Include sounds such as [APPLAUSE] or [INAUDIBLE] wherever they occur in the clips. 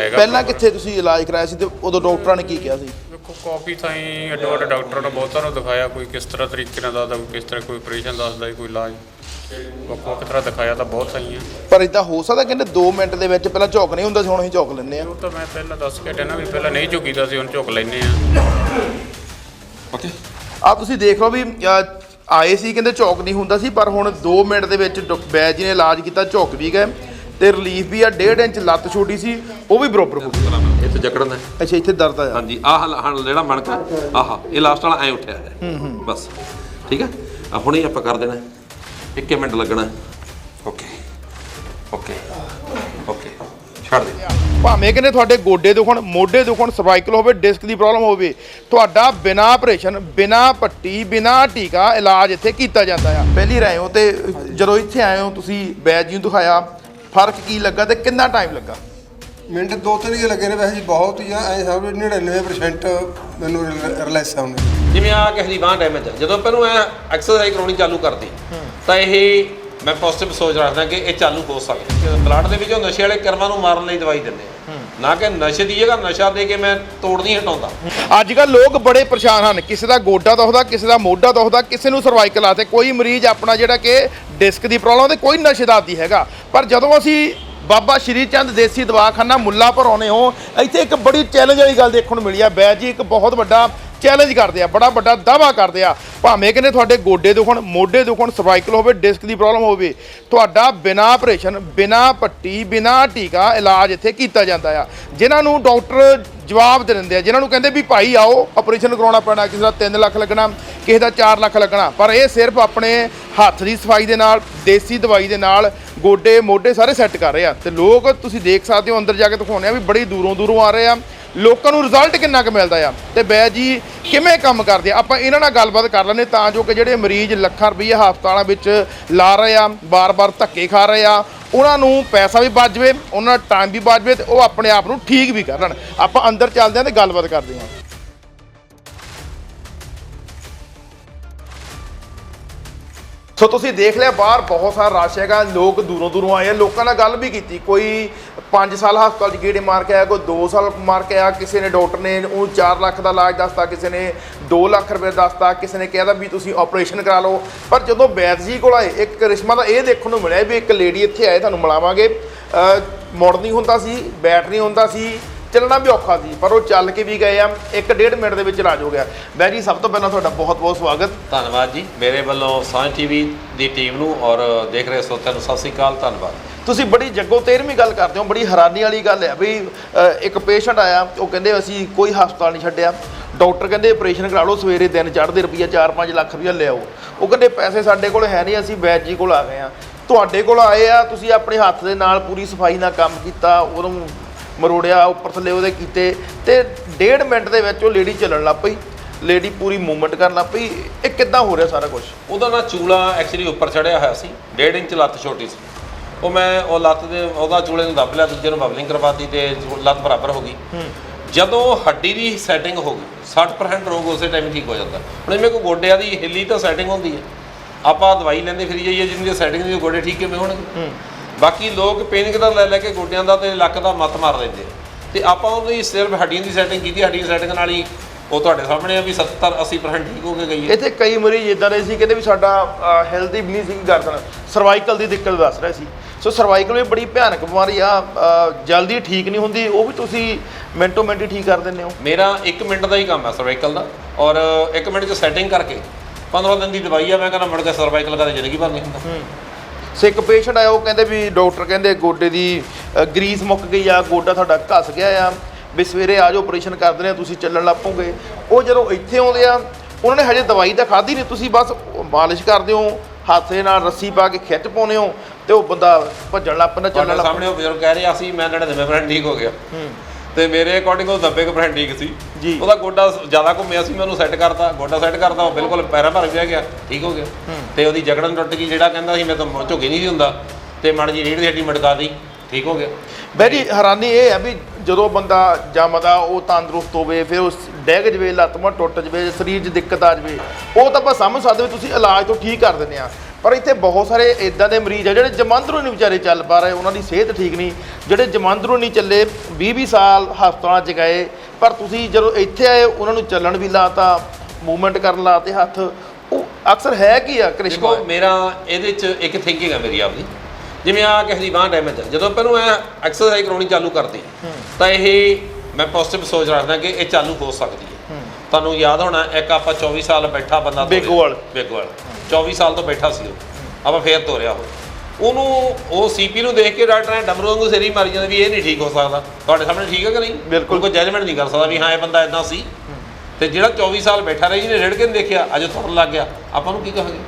ਹੈਗਾ। ਪਹਿਲਾਂ ਕਿੱਥੇ ਤੁਸੀਂ ਇਲਾਜ ਕਰਾਇਆ ਸੀ ਤੇ ਉਦੋਂ ਡਾਕਟਰਾਂ ਨੇ ਕੀ ਕਿਹਾ ਸੀ? ਵੇਖੋ ਕਾਫੀ ਥਾਈਂ ਅੱਡੋ ਅੱਡ ਡਾਕਟਰਾਂ ਨੇ ਬਹੁਤਾਂ ਨੂੰ ਦਿਖਾਇਆ ਕੋਈ ਕਿਸ ਤਰ੍ਹਾਂ ਤਰੀਕੇ ਨਾਲ ਦੱਸਦਾ ਕੋਈ ਕਿਸ ਤਰ੍ਹਾਂ ਕੋਈ ਆਪਰੇਸ਼ਨ ਦੱਸਦਾ ਕੋਈ ਇਲਾਜ। ਵੱਖ ਵੱਖ ਤਰ੍ਹਾਂ ਦਿਖਾਇਆ ਤਾਂ ਬਹੁਤ ਥਾਈਂ ਆ। ਪਰ ਇਦਾਂ ਹੋ ਸਕਦਾ ਕਹਿੰਦੇ 2 ਮਿੰਟ ਦੇ ਵਿੱਚ ਪਹਿਲਾਂ ਝੋਕ ਨਹੀਂ ਹੁੰਦਾ ਸੀ ਹੁਣ ਅਸੀਂ ਝੋਕ ਲੈਂਦੇ ਆ ਉਹ ਤਾਂ ਮੈਂ ਪਹਿਲਾਂ ਦੱਸ ਕੇ ਹਟਿਆ ਨਾ ਵੀ ਪਹਿਲਾਂ ਨਹੀਂ ਝੁਕੀਦਾ ਸੀ ਹੁਣ ਝੁਕ ਲੈਨੇ ਆ ਓਕੇ। ਆ ਤੁਸੀਂ ਦੇਖ ਲਓ ਵੀ ਆਏ ਸੀ ਕਹਿੰਦੇ ਝੋਕ ਨਹੀਂ ਹੁੰਦਾ ਸੀ ਪਰ ਹੁਣ 2 ਮਿੰਟ ਦੇ ਵਿੱਚ ਡ- ਬੈਜ ਜੀ ਨੇ ਇਲਾਜ ਕੀਤਾ ਝੋਕ ਵੀ ਗਏ। ਤੇ ਰਿਲੀਫ ਵੀ ਆ 1.5 ਇੰਚ ਲੱਤ ਛੋਟੀ ਸੀ ਉਹ ਵੀ ਬਰੋਬਰ ਹੋ ਗਈ। ਇੱਥੇ ਜਕੜਨ ਹੈ ਅੱਛਾ ਇੱਥੇ ਦਰਦ ਆ ਹਾਂਜੀ ਆਹ ਹਲ ਜਿਹੜਾ ਮਣਕਾ ਆਹ ਇਹ ਲਾਸਟ ਵਾਲਾ ਐ ਉੱਠਿਆ ਹੈ ਬਸ ਠੀਕ ਹੈ ਆ ਹੁਣੇ ਆਪਾਂ ਕਰ ਦੇਣਾ। ਇੱਕੇ ਮਿੰਟ ਲੱਗਣਾ। ਓਕੇ ਓਕੇ ਓਕੇ ਛੱਡ ਦੇ। ਭਾਵੇਂ ਕਹਿੰਦੇ ਤੁਹਾਡੇ ਗੋਡੇ ਦੁਖਣ ਮੋਢੇ ਦੁਖਣ ਸਰਵਾਈਕਲ ਹੋਵੇ ਡਿਸਕ ਦੀ ਪ੍ਰੋਬਲਮ ਹੋਵੇ ਤੁਹਾਡਾ ਬਿਨਾ ਆਪਰੇਸ਼ਨ ਬਿਨਾ ਪੱਟੀ ਬਿਨਾ ਟੀਕਾ ਇਲਾਜ ਇੱਥੇ ਕੀਤਾ ਜਾਂਦਾ ਆ। ਪਹਿਲੀ ਹੋ ਤੇ ਜਦੋਂ ਇੱਥੇ ਆਏ ਹੋ ਤੁਸੀਂ ਬੈਜ ਜੀ ਨੂੰ ਦਿਖਾਇਆ ਫ਼ਰਕ ਕੀ ਲੱਗਾ ਤੇ ਕਿੰਨਾ ਟਾਈਮ ਲੱਗਾ? ਮਿੰਟ ਦੋ ਤਿੰਨ ਹੀ ਲੱਗੇ ਨੇ ਵੈਸੇ ਜੀ ਬਹੁਤ ਹੀ ਆ ਐ ਸਮਝ ਲਓ 99% ਮੈਨੂੰ ਰਿਲੈਕਸ ਆਉਂਦੇ ਜਿਵੇਂ ਆ ਕਿਸੇ ਦੀ ਬਾਹ ਡੈਮੇਜ ਹੈ ਜਦੋਂ ਆਪਾਂ ਨੂੰ ਐ ਐਕਸਰਸਾਈਜ਼ ਕਰਾਉਣੀ ਚਾਲੂ ਕਰਦੀ ਤਾਂ ਇਹ ਮੈਂ ਪੋਜ਼ਿਟਿਵ ਸੋਚ ਰੱਖਦਾ ਕਿ ਇਹ ਚਾਲੂ ਹੋ ਸਕਦਾ। ਬਲੱਡ ਦੇ ਵਿੱਚੋਂ ਨਸ਼ੇ ਵਾਲੇ ਕਰਮਾਂ ਨੂੰ ਮਾਰਨ ਲਈ ਦਵਾਈ ਦਿੰਦੇ ਆ। ਨਾ ਕਿ ਨਸ਼ੇ ਦੀ ਜਗ੍ਹਾ ਨਸ਼ਾ ਦੇ ਕੇ ਮੈਂ ਤੋੜ ਨਹੀਂ ਹਟਾਉਂਦਾ। ਅੱਜ ਕੱਲ ਲੋਕ ਬੜੇ ਪਰੇਸ਼ਾਨ ਹਨ। ਕਿਸੇ ਦਾ ਗੋਡਾ ਦੁਖਦਾ ਕਿਸੇ ਦਾ ਮੋਢਾ ਦੁਖਦਾ ਕਿਸੇ ਨੂੰ ਸਰਵਾਈਕਲ ਆ ਤੇ ਕੋਈ ਮਰੀਜ਼ ਆਪਣਾ ਜਿਹੜਾ ਕਿ ਡਿਸਕ ਦੀ ਪ੍ਰੋਬਲਮ ਤੇ ਕੋਈ ਨਸ਼ੇ ਦਾ ਆਦੀ ਹੈਗਾ। ਪਰ ਜਦੋਂ ਅਸੀਂ ਬਾਬਾ ਸ਼੍ਰੀ ਚੰਦ ਦੇਸੀ ਦਵਾਖਾਨਾ ਮੁੱਲਾਪੁਰ ਆਉਨੇ ਹੋ, ਇੱਥੇ ਇੱਕ ਬੜੀ ਚੈਲੰਜ ਵਾਲੀ ਗੱਲ ਦੇਖਣ ਨੂੰ ਮਿਲੀ ਆ। ਬੈਜ ਜੀ, ਇੱਕ ਬਹੁਤ ਵੱਡਾ ਚੈਲੰਜ ਕਰਦੇ ਆ, ਬੜਾ ਵੱਡਾ ਦਾਵਾ ਕਰਦੇ ਆ। ਭਾਵੇਂ ਕਹਿੰਦੇ ਤੁਹਾਡੇ ਗੋਡੇ ਦੁਖਣ, ਮੋਢੇ ਦੁਖਣ ਸਰਵਾਈਕਲ ਹੋਵੇ ਡਿਸਕ ਦੀ ਪ੍ਰੋਬਲਮ ਹੋਵੇ, ਤੁਹਾਡਾ ਬਿਨਾ ਆਪਰੇਸ਼ਨ ਬਿਨਾ ਪੱਟੀ, ਬਿਨਾ ਟੀਕਾ ਇਲਾਜ ਇੱਥੇ ਕੀਤਾ ਜਾਂਦਾ ਆ। ਜਿਨ੍ਹਾਂ ਨੂੰ ਡਾਕਟਰ ਜਵਾਬ ਦੇ ਦਿੰਦੇ ਆ, ਜਿਨ੍ਹਾਂ ਨੂੰ ਕਹਿੰਦੇ ਵੀ ਭਾਈ ਆਓ ਆਪਰੇਸ਼ਨ ਕਰਾਉਣਾ ਪੈਣਾ, ਕਿਸੇ ਦਾ 3 ਲੱਖ ਲੱਗਣਾ, ਕਿਸੇ ਦਾ 4 ਲੱਖ ਲੱਗਣਾ। ਪਰ ਇਹ ਸਿਰਫ ਆਪਣੇ ਹੱਥ ਦੀ ਸਫ਼ਾਈ ਦੇ ਨਾਲ, ਦੇਸੀ ਦਵਾਈ ਦੇ ਨਾਲ ਗੋਡੇ, ਮੋਢੇ ਸਾਰੇ ਸੈੱਟ ਕਰ ਰਹੇ ਆ। ਤੇ ਲੋਕ ਤੁਸੀਂ ਦੇਖ ਸਕਦੇ ਹੋ, ਅੰਦਰ ਜਾ ਕੇ ਦਿਖਾਉਂਦੇ ਆ ਵੀ ਬੜੀ ਦੂਰੋਂ ਦੂਰੋਂ ਆ ਰਹੇ ਆ। ਲੋਕਾਂ ਨੂੰ ਰਿਜ਼ਲਟ ਕਿੰਨਾ ਕੁ ਮਿਲਦਾ ਆ? ਤੇ ਬੈ ਜੀ, ਕਿਵੇਂ ਕੰਮ ਕਰਦੇ ਆ? ਆਪਾਂ ਇਹਨਾਂ ਨਾਲ ਗੱਲਬਾਤ ਕਰ ਲੈਂਦੇ ਤਾਂ ਜੋ ਕਿ ਜਿਹੜੇ ਮਰੀਜ਼ ਲੱਖਾਂ ਰੁਪਏ ਹਸਪਤਾਲਾਂ ਵਿੱਚ ਲਾ ਰਹੇ ਆ ਬਾਰ-ਬਾਰ ਧੱਕੇ ਖਾ ਰਹੇ ਆ, ਉਹਨਾਂ ਨੂੰ ਪੈਸਾ ਵੀ ਬਚ ਜਾਵੇ, ਉਹਨਾਂ ਦਾ ਟਾਈਮ ਵੀ ਬਚ ਜਾਵੇ ਤੇ ਉਹ ਆਪਣੇ ਆਪ ਨੂੰ ਠੀਕ ਵੀ ਕਰ ਲੈਣ ਆਪਾਂ ਅੰਦਰ ਚੱਲਦੇ ਹਾਂ ਤੇ ਗੱਲਬਾਤ ਕਰਦੇ ਹਾਂ। ਸੋ ਤੁਸੀਂ ਦੇਖ ਲਿਆ, ਬਾਹਰ ਬਹੁਤ ਸਾਰਾ ਰਸ਼ ਹੈਗਾ, ਲੋਕ ਦੂਰੋਂ ਦੂਰੋਂ ਆਏ ਆ, ਲੋਕਾਂ ਨਾਲ ਗੱਲ ਵੀ ਕੀਤੀ। ਕੋਈ 5 ਸਾਲ ਹਸਪਤਾਲ 'ਚ ਗੇੜੇ ਮਾਰ ਕੇ ਆਇਆ, ਕੋਈ 2 ਸਾਲ ਮਾਰ ਕੇ ਆਇਆ, ਕਿਸੇ ਨੇ ਡਾਕਟਰ ਨੇ ਉਹ 4 ਲੱਖ ਦਾ ਇਲਾਜ ਦੱਸਤਾ, ਕਿਸੇ ਨੇ 2 ਲੱਖ ਰੁਪਏ ਦੱਸਤਾ, ਕਿਸੇ ਨੇ ਕਿਹਾ ਵੀ ਤੁਸੀਂ ਆਪਰੇਸ਼ਨ ਕਰਾ ਲਓ। ਪਰ ਜਦੋਂ ਵੈਦ ਜੀ ਕੋਲ ਆਏ, ਇੱਕ ਕਰਿਸ਼ਮਾ ਦਾ ਇਹ ਦੇਖਣ ਨੂੰ ਮਿਲਿਆ ਵੀ ਇੱਕ ਲੇਡੀ ਇੱਥੇ ਆਏ, ਤੁਹਾਨੂੰ ਮਿਲਾਵਾਂਗੇ। ਅਹ ਮੁੜ ਨਹੀਂ ਹੁੰਦਾ ਸੀ ਬੈਠ ਨਹੀਂ ਹੁੰਦਾ ਸੀ ਚੱਲਣਾ ਵੀ ਔਖਾ ਸੀ ਪਰ ਉਹ ਚੱਲ ਕੇ ਵੀ ਗਏ ਆ ਇੱਕ ਡੇਢ ਮਿੰਟ ਦੇ ਵਿੱਚ ਇਲਾਜ ਹੋ ਗਿਆ। ਬੈ ਜੀ ਸਭ ਤੋਂ ਪਹਿਲਾਂ ਤੁਹਾਡਾ ਬਹੁਤ ਬਹੁਤ ਸਵਾਗਤ। ਧੰਨਵਾਦ ਜੀ ਮੇਰੇ ਵੱਲੋਂ ਸਾਂਝ ਟੀਵੀ ਦੀ ਟੀਮ ਨੂੰ ਔਰ ਦੇਖ ਰਹੇ ਸਰੋਤਿਆਂ ਨੂੰ ਸਤਿ ਸ੍ਰੀ ਅਕਾਲ ਧੰਨਵਾਦ। ਤੁਸੀਂ ਬੜੀ ਜੱਗੋ ਤੇਰਵੀਂ ਗੱਲ ਕਰਦੇ ਹੋ ਬੜੀ ਹੈਰਾਨੀ ਵਾਲੀ ਗੱਲ ਹੈ ਵੀ ਇੱਕ ਪੇਸ਼ੈਂਟ ਆਇਆ ਉਹ ਕਹਿੰਦੇ ਅਸੀਂ ਕੋਈ ਹਸਪਤਾਲ ਨਹੀਂ ਛੱਡਿਆ। ਡਾਕਟਰ ਕਹਿੰਦੇ ਆਪਰੇਸ਼ਨ ਕਰਾ ਲਓ ਸਵੇਰੇ ਦਿਨ ਚੜ੍ਹਦੇ ਰੁਪਈਆ 4-5 ਲੱਖ ਰੁਪਈਆ ਲਿਆਓ ਉਹ ਕਹਿੰਦੇ ਪੈਸੇ ਸਾਡੇ ਕੋਲ ਹੈ ਨਹੀਂ ਅਸੀਂ ਵੈਦ ਜੀ ਕੋਲ ਆ ਗਏ ਆ ਤੁਹਾਡੇ ਕੋਲ ਆਏ ਆ ਤੁਸੀਂ ਆਪਣੇ ਹੱਥ ਦੇ ਨਾਲ ਪੂਰੀ ਸਫ਼ਾਈ ਨਾਲ ਕੰਮ ਕੀਤਾ ਉਹਨੂੰ ਮਰੋੜਿਆ ਉੱਪਰ ਥੱਲੇ ਉਹਦੇ ਕੀਤੇ ਤੇ ਡੇਢ ਮਿੰਟ ਦੇ ਵਿੱਚ ਉਹ ਲੇਡੀ ਚੱਲਣ ਲੱਗ ਪਈ। ਲੇਡੀ ਪੂਰੀ ਮੂਵਮੈਂਟ ਕਰਨ ਲੱਗ ਪਈ। ਇਹ ਕਿੱਦਾਂ ਹੋ ਰਿਹਾ ਸਾਰਾ ਕੁਝ ਉਹਦਾ ਨਾ ਚੂਲਾ ਐਕਚੁਅਲੀ ਉੱਪਰ ਚੜਿਆ ਹੋਇਆ ਸੀ। 1.5 ਇੰਚ ਲੱਤ ਛੋਟੀ ਸੀ। ਉਹ ਮੈਂ ਉਹ ਲੱਤ ਦੇ ਉਹਦਾ ਚੂਲੇ ਨੂੰ ਦੱਬ ਲਿਆ ਦੂਜੇ ਨੂੰ ਬਬਲਿੰਗ ਕਰਵਾਤੀ ਤੇ ਲੱਤ ਬਰਾਬਰ ਹੋ ਗਈ। ਜਦੋਂ ਹੱਡੀ ਦੀ ਸੈਟਿੰਗ ਹੋ ਗਈ 60% ਰੋਗ ਉਸੇ ਟਾਈਮ ਠੀਕ ਹੋ ਜਾਂਦਾ। ਹੁਣ ਜਿਵੇਂ ਕੋਈ ਗੋਡਿਆਂ ਦੀ ਹਿੱਲੀ ਤਾਂ ਸੈਟਿੰਗ ਹੁੰਦੀ ਹੈ। ਆਪਾਂ ਦਵਾਈ ਲੈਂਦੇ ਫਿਰੀ ਜਾਈਏ ਜਿੰਨੀ ਦੀ ਸੈਟਿੰਗ ਦੀ ਗੋਡੇ ਠੀਕ ਕਿਵੇਂ ਹੋਣਗੇ? ਬਾਕੀ ਲੋਕ ਪੇਨ ਕਿਲਰ ਲੈ ਲੈ ਕੇ ਗੋਡਿਆਂ ਦਾ ਤੇ ਲੱਕ ਦਾ ਮੱਤ ਮਾਰ ਲੈਂਦੇ। ਤੇ ਆਪਾਂ ਉਹਦੀ ਸਿਰਫ ਹੱਡੀਆਂ ਦੀ ਸੈਟਿੰਗ ਕੀਤੀ ਹੱਡੀਆਂ ਦੀ ਸੈਟਿੰਗ ਨਾਲ ਹੀ ਉਹ ਤੁਹਾਡੇ ਸਾਹਮਣੇ ਆ ਵੀ 70 80% ਠੀਕ ਹੋ ਕੇ ਗਈ ਹੈ। ਇੱਥੇ ਕਈ ਮਰੀਜ਼ ਇਦਾਂ ਦੇ ਸੀ ਕਹਿੰਦੇ ਵੀ ਸਾਡਾ ਹੈਲਦੀ ਵੀ ਨਹੀਂ ਸੀ ਗਰਦਨ ਸਰਵਾਈਕਲ ਦੀ ਦਿੱਕਤ ਦੱਸ ਰਹੇ ਸੀ। ਸੋ ਸਰਵਾਈਕਲ ਵੀ ਬੜੀ ਭਿਆਨਕ ਬਿਮਾਰੀ ਆ ਜਲਦੀ ਠੀਕ ਨਹੀਂ ਹੁੰਦੀ ਉਹ ਵੀ ਤੁਸੀਂ ਮਿੰਟੋ ਮਿੰਟ ਹੀ ਠੀਕ ਕਰ ਦਿੰਦੇ ਹੋ। ਮੇਰਾ 1 ਮਿੰਟ ਦਾ ਹੀ ਕੰਮ ਹੈ ਸਰਵਾਈਕਲ ਦਾ। ਔਰ 1 ਮਿੰਟ 'ਚ ਸੈਟਿੰਗ ਕਰਕੇ 15 ਦਿਨ ਦੀ ਦਵਾਈ ਆ ਮੈਂ ਕਹਿੰਦਾ ਮੁੜ ਕੇ ਸਰਵਾਈਕਲ ਕਦੇ ਜ਼ਿੰਦਗੀ ਭਰ ਨਹੀਂ ਹੁੰਦਾ। ਸੋ ਇੱਕ ਪੇਸ਼ੈਂਟ ਆਇਆ ਉਹ ਕਹਿੰਦੇ ਵੀ ਡਾਕਟਰ ਕਹਿੰਦੇ ਗੋਡੇ ਦੀ ਗਰੀਸ ਮੁੱਕ ਗਈ ਆ ਗੋਡਾ ਤੁਹਾਡਾ ਘਸ ਗਿਆ ਆ। ਵੀ ਸਵੇਰੇ ਆ ਜਾਓ ਆਪਰੇਸ਼ਨ ਕਰ ਦਿੰਦੇ ਆ ਤੁਸੀਂ ਚੱਲਣ ਲੱਗ ਪਓਗੇ ਉਹ ਜਦੋਂ ਇੱਥੇ ਆਉਂਦੇ ਆ ਉਹਨਾਂ ਨੇ ਹਜੇ ਦਵਾਈ ਤਾਂ ਖਾਧੀ ਨਹੀਂ ਤੁਸੀਂ ਬਸ ਮਾਲਿਸ਼ ਕਰਦੇ ਹੋ ਹੱਥ ਦੇ ਨਾਲ ਰੱਸੀ ਪਾ ਕੇ ਖਿੱਚ ਪਾਉਂਦੇ ਹੋ ਤੇ ਉਹ ਬੰਦਾ ਭੱਜਣ ਲੱਗ ਪੈਂਦਾ ਚੱਲਣ ਲੱਗ ਸਾਹਮਣੇ ਉਹ ਬਜ਼ੁਰਗ ਕਹਿ ਰਿਹਾ ਸੀ ਮੈਂ 99% ਠੀਕ ਹੋ ਗਿਆ। ਤੇ ਮੇਰੇ ਅਕੋਰਡਿੰਗ ਉਹ 90% ਠੀਕ ਸੀ। ਜੀ। ਉਹਦਾ ਗੋਡਾ ਜ਼ਿਆਦਾ ਘੁੰਮਿਆ ਸੀ ਮੈਂ ਉਹਨੂੰ ਸੈੱਟ ਕਰਤਾ। ਗੋਡਾ ਸੈੱਟ ਕਰਤਾ ਉਹ ਬਿਲਕੁਲ ਪੈਰਾਂ ਭਰ ਗਿਆ ਗਿਆ ਠੀਕ ਹੋ ਗਿਆ। ਤੇ ਉਹਦੀ ਜਗੜਨ ਟੁੱਟ ਗਈ ਜਿਹੜਾ ਕਹਿੰਦਾ ਸੀ ਮੈਂ ਤਾਂ ਝੁਕੇ ਨਹੀਂ ਸੀ ਹੁੰਦਾ। ਤੇ ਮੜ ਜੀ ਰੀੜ ਦੀ ਹੱਡੀ ਮਟਕਾ ਦੀ ਠੀਕ ਹੋ ਗਿਆ। ਬੈਰੀ ਹੈਰਾਨੀ ਇਹ ਹੈ ਵੀ ਜਦੋਂ ਬੰਦਾ ਜੰਮਦਾ ਉਹ ਤੰਦਰੁਸਤ ਹੋਵੇ ਫਿਰ ਉਹ ਡੈਗ ਜਵੇ ਲੱਤ ਮਾਂ ਟੁੱਟ ਜਵੇ ਸਰੀਰ 'ਚ ਦਿੱਕਤ ਆ ਜਵੇ ਉਹ ਤਾਂ ਆਪਾਂ ਸਮਝ ਸਕਦੇ ਵੀ ਤੁਸੀਂ ਇਲਾਜ ਤੋਂ ਠੀਕ ਕਰ ਦਿੰਦੇ ਆ। ਪਰ ਇੱਥੇ ਬਹੁਤ ਸਾਰੇ ਇਦਾਂ ਦੇ ਮਰੀਜ਼ ਆ ਜਿਹੜੇ ਜਮਾਂਦਰੂ ਨਹੀਂ ਵਿਚਾਰੇ ਚੱਲ ਪਾ ਰਹੇ ਉਹਨਾਂ ਦੀ ਸਿਹਤ ਠੀਕ ਨਹੀਂ। ਜਿਹੜੇ ਜਮਾਂਦਰੂ ਨਹੀਂ ਚੱਲੇ 20 20 ਸਾਲ ਹਸਪਤਾਲਾਂ 'ਚ ਗਏ ਪਰ ਤੁਸੀਂ ਜਦੋਂ ਇੱਥੇ ਆਏ ਉਹਨਾਂ ਨੂੰ ਚੱਲਣ ਵੀ ਲਾਤਾ ਮੂਵਮੈਂਟ ਕਰਨ ਲਾਤੇ ਹੱਥ। ਉਹ ਅਕਸਰ ਹੈ ਕੀ ਆ ਕ੍ਰਿਸ਼ਮਾ? ਦੇਖੋ ਮੇਰਾ ਇਹਦੇ 'ਚ ਇੱਕ ਥਿੰਕਿੰਗ ਹੈ ਮੇਰੀ ਆਪਦੀ। ਜਿਵੇਂ ਆ ਕਿਸੇ ਦੀ ਬਾਂਹ ਡੈਮੇਜ ਜਦੋਂ ਪਹਿਲਾਂ ਮੈਂ ਐਕਸਰਸਾਈਜ਼ ਕਰਾਉਣੀ ਚਾਲੂ ਕਰਤੀ ਤਾਂ ਇਹ ਮੈਂ ਪੋਜ਼ਿਟਿਵ ਸੋਚ ਰੱਖਦਾ ਕਿ ਇਹ ਚਾਲੂ ਹੋ ਸਕਦੀ ਤੁਹਾਨੂੰ ਯਾਦ ਹੋਣਾ ਇੱਕ ਆਪਾਂ 24 ਸਾਲ ਬੈਠਾ ਬੰਦਾ ਤੋਰਿਆ। ਬੇਗੋਵਾਲ। ਬੇਗੋਵਾਲ 24 ਸਾਲ ਤੋਂ ਬੈਠਾ ਸੀ ਉਹ। ਆਪਾਂ ਫੇਰ ਤੋਰਿਆ ਉਹ। ਉਹਨੂੰ ਉਹ ਸੀਪੀ ਨੂੰ ਦੇਖ ਕੇ ਡਾਕਟਰ ਨੇ ਡਮਰੂ ਵਾਂਗੂ ਸਿਰ ਹੀ ਮਾਰੀ ਜਾਂਦੇ ਵੀ ਇਹ ਨਹੀਂ ਠੀਕ ਹੋ ਸਕਦਾ। ਤੁਹਾਡੇ ਸਾਹਮਣੇ ਠੀਕ ਹੈ ਕਿ ਨਹੀਂ? ਬਿਲਕੁਲ। ਕੋਈ ਜਜਮੈਂਟ ਨਹੀਂ ਕਰ ਸਕਦਾ ਵੀ ਹਾਂ ਇਹ ਬੰਦਾ ਇਦਾਂ ਸੀ। ਤੇ ਜਿਹੜਾ 24 ਸਾਲ ਬੈਠਾ ਰਹੀ ਜਿਹਨੇ ਰੜ ਕੇ ਨਹੀਂ ਦੇਖਿਆ ਅੱਜ ਤੁਰਨ ਲੱਗ ਗਿਆ। ਆਪਾਂ ਨੂੰ ਕੀ ਕਹਾਂਗੇ?